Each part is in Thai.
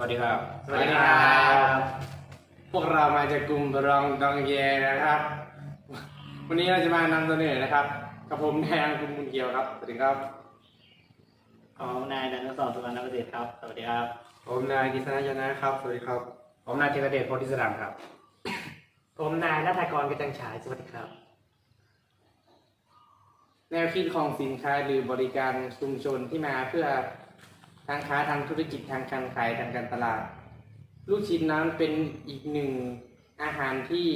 วัสดีครับ สวัสดีครับ พวกเรามาจากกลุ่มรองดองเยนะครับ วันนี้เราจะมานำเสนอนะครับ กับผมแทนคุณบุญเกียวครับ สวัสดีครับของนายดันทศรสุวรรณประสิทธิ์ครับ สวัสดีครับ ผมนายกิษณะยนะครับ สวัสดีครับ ผมนายเจตเดชโพธิสดามครับ ผมนายนัทกรกระจังฉาย สวัสดีครับ แนวคิดของสินค้าหรือบริการชุมชนที่มาเพื่อ ทางค้าทางธุรกิจทางการขายทางการตลาด ลูกชิ้นนั้นเป็นอีกหนึ่งอาหารที่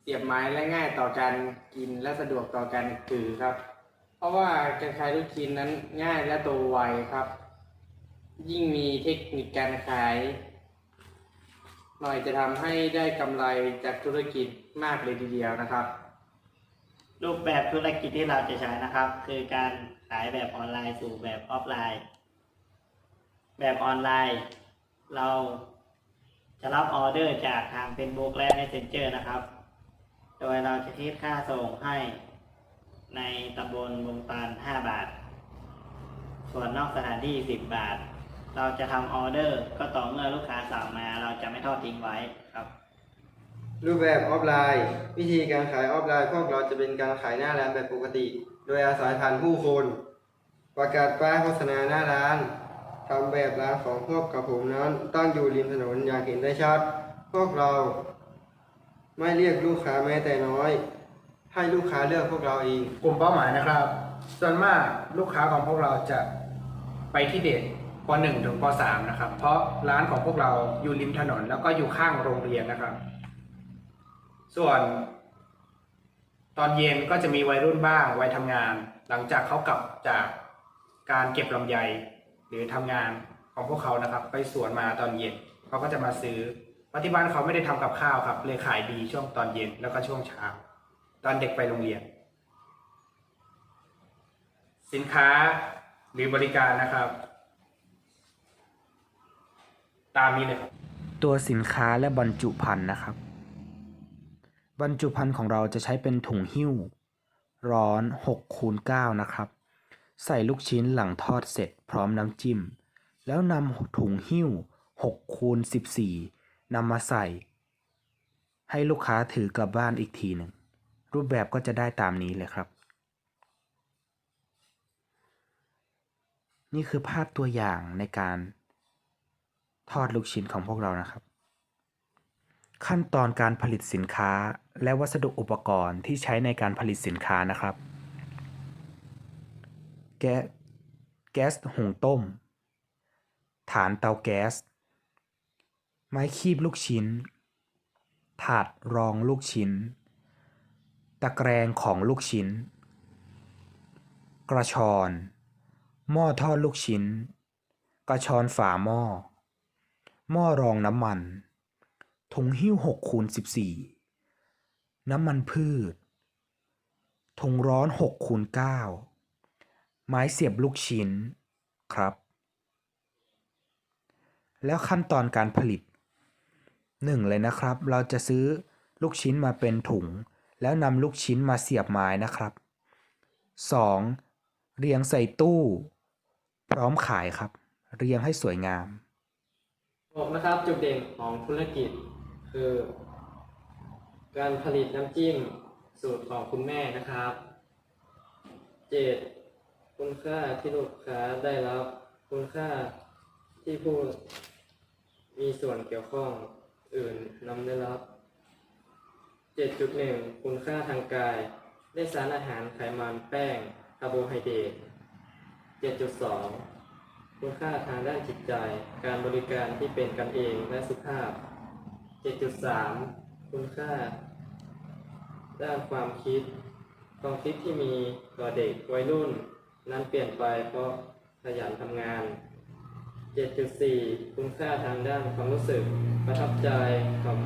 เสียบไม้และง่ายต่อการกินและสะดวกต่อการถือครับ เพราะว่าการขายลูกชิ้นนั้นง่ายและโตไวครับ ยิ่งมีเทคนิคการขาย หน่อยจะทำให้ได้กำไรจากธุรกิจมากเลยทีเดียวนะครับ รูปแบบธุรกิจที่เราจะใช้นะครับ คือการขายแบบออนไลน์สู่แบบออฟไลน์ แบบออนไลน์ เราจะรับออเดอร์จากทาง Facebook และ Messenger นะครับ โดยเราจะคิดค่าส่งให้ในตำบลวงตาล5 บาท ส่วนนอกสถานที่ 10 บาท เราจะทำออเดอร์ก็ต่อเมื่อลูกค้าสั่งมาเราจะไม่ทอดทิ้งไว้ครับ รูปแบบออฟไลน์ วิธีการขายออฟไลน์พวกเราจะเป็นการขายหน้าร้านแบบปกติ โดยอาศัยผ่านผู้คน ประกาศป้ายโฆษณาหน้าร้าน ทำแบบร้านของพวกกับผมนั้นตั้งอยู่ริมถนนอย่างเห็นได้ชัด พวกเรา ไม่เรียกลูกค้าแม้แต่น้อย ให้ลูกค้าเลือกพวกเราเอง กลุ่มเป้าหมายนะครับ ส่วนมากลูกค้าของพวกเราจะไปที่เด็กป .1 ถึงป .3 นะครับ เพราะร้านของพวกเราอยู่ริมถนน แล้วก็อยู่ข้างโรงเรียนนะครับ ส่วน ตอนเย็นก็จะมีวัยรุ่นบ้างวัยทำงาน หลังจากเขากลับจากการเก็บลำไย หรือทำงานของพวกเขานะครับ ไปสวนมาตอนเย็นเขาก็จะมาซื้อเพราะที่บ้านเขาไม่ได้ทำกับข้าวครับ เลยขายดีช่วงตอนเย็นแล้วก็ช่วงเช้าตอนเด็กไปโรงเรียน สินค้าหรือบริการนะครับ ตามนี้เลยครับตัวสินค้าและบรรจุภัณฑ์นะครับ บรรจุภัณฑ์ของเราจะใช้เป็นถุงหิ้ว ร้อน6คูณ9นะครับ ใส่ลูกชิ้นหลังทอดเสร็จพร้อมน้ำจิ้ม แล้วนำถุงหิ้ว6คูณ14นำมาใส่ ให้ลูกค้าถือกลับบ้านอีกทีหนึ่ง รูปแบบก็จะได้ตามนี้เลยครับ นี่คือภาพตัวอย่างในการทอดลูกชิ้นของพวกเรานะครับ ขั้นตอนการผลิตสินค้าและวัสดุอุปกรณ์ที่ใช้ในการผลิตสินค้านะครับ แก๊สแก๊สหุงต้ม ฐานเตาแก๊ส ไม้คีบลูกชิ้น ถาดรองลูกชิ้น ตะแกรงของลูกชิ้น กระชอน หม้อทอดลูกชิ้น กระชอนฝาหม้อ หม้อรองน้ำมันถุงหิ้ว6คูณ14น้ำมันพืช ถุงร้อน6คูณ9 ไม้เสียบลูกชิ้นครับ แล้วขั้นตอนการผลิต 1 เลยนะครับ เราจะซื้อลูกชิ้นมาเป็นถุง แล้วนำลูกชิ้นมาเสียบไม้นะครับ 2. เรียงใส่ตู้ พร้อมขายครับ เรียงให้สวยงามผมนะครับจุดเด่นของธุรกิจ คือ การผลิตน้ำจิ้มสูตรของคุณแม่นะครับเจ็ด คุณค่าที่ลูกค้าได้รับ คุณค่าที่ผู้มีส่วนเกี่ยวข้องอื่นนำได้รับ 7.1 คุณค่าทางกาย ได้สารอาหารไขมันแป้งคาร์โบไฮเดรต7.2 คุณค่าทางด้านจิตใจ การบริการที่เป็นกันเองและสุภาพ 7.3 คุณค่า ด้านความคิด ความคิดที่มีต่อเด็กวัยรุ่น นั้นเปลี่ยนไปเพราะขยันทำงาน 7.4 คุณค่าทางด้านความรู้สึกประทับใจกับ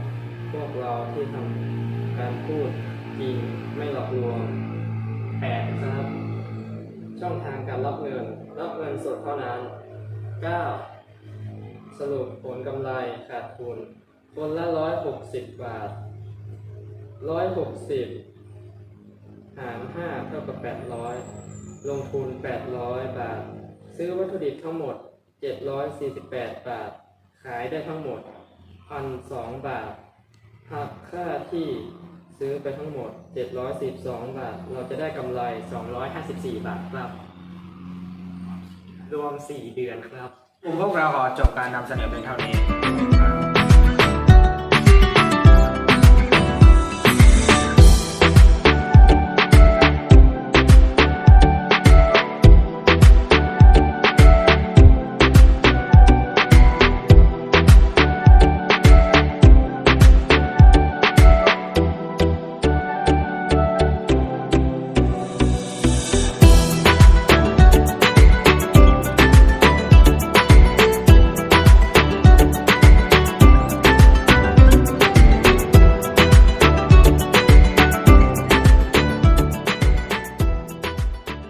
พวกเราที่ทำการพูดจริงไม่หลอกลวง8ครับ ช่องทางการรับเงิน รับเงินสดเท่านั้น 9. สรุปผลกำไรขาดทุน คนละ 160 บาท 160 หาร 5 เท่ากับ 800 ลงทุน 800 บาท ซื้อวัตถุดิบทั้งหมด 748 บาท ขายได้ทั้งหมดพันสองบาท หักค่าที่ซื้อไปทั้งหมด 742 บาท เราจะได้กำไร 254 บาทครับ รวม 4 เดือนครับพวกเราขอจบการนำเสนอเป็นเท่านี้